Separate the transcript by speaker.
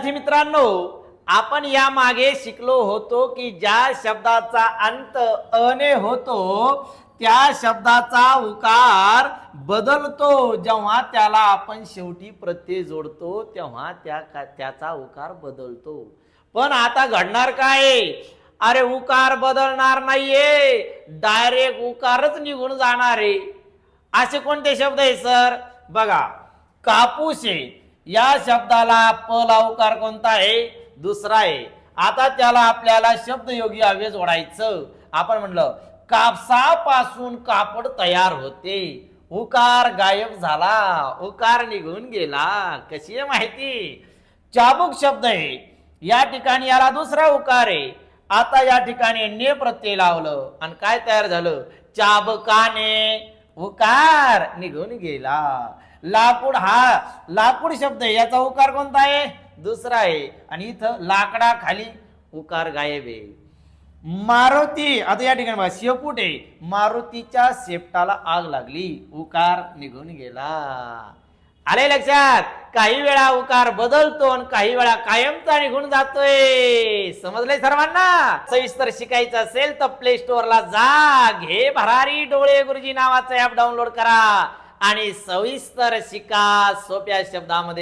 Speaker 1: विद्यार्थी मित्रांनो आपण या मागे शिकलो होतो की ज्या शब्दाचा अंत अने होतो त्या शब्दाचा उकार बदलतो. जेव्हा त्याला आपण शेवटी प्रत्यय जोडतो तेव्हा त्या त्याचा उकार बदलतो. पण आता घडणार काय? अरे उकार बदलणार नाहीये. डायरेक्ट उकारच निघून जाणार आहे. असे कोणते शब्द आहे सर? बघा कापूस आहे. या शब्दाला प उकार कोणता आहे? दुसरा आहे. आता त्याला आपल्याला शब्दयोगी अव्यय जोडायचं. आपण म्हणलं कापसापासून कापड तयार होते. उकार गायब झाला. उकार निघून गेला. कशी आहे माहिती? चाबूक शब्द आहे. या ठिकाणी याला दुसरा उकार आहे. आता या ठिकाणी ने प्रत्यय लावलं आणि काय तयार झालं? चाबकाने उकार निघून गेला. लाकूड हा लाकूड शब्द आहे याचा उकार कोणता आहे? दुसरा आहे. आणि इथं लाकडा खाली उकार गायब आहे. मारुती आता या ठिकाणी शेपूट आहे. मारुतीच्या शेपटाला आग लागली. उकार निघून गेला. आले लक्षात? काही वेळा उकार बदलतो आणि काही वेळा कायमचा निघून जातोय. समजलंय सर्वांना? सविस्तर शिकायचं असेल तर प्ले स्टोअरला जा. घे भरारी डोळे गुरुजी नावाचं ऍप डाउनलोड करा. आणि सविस्तर शिका सोप्या शब्दामध्ये.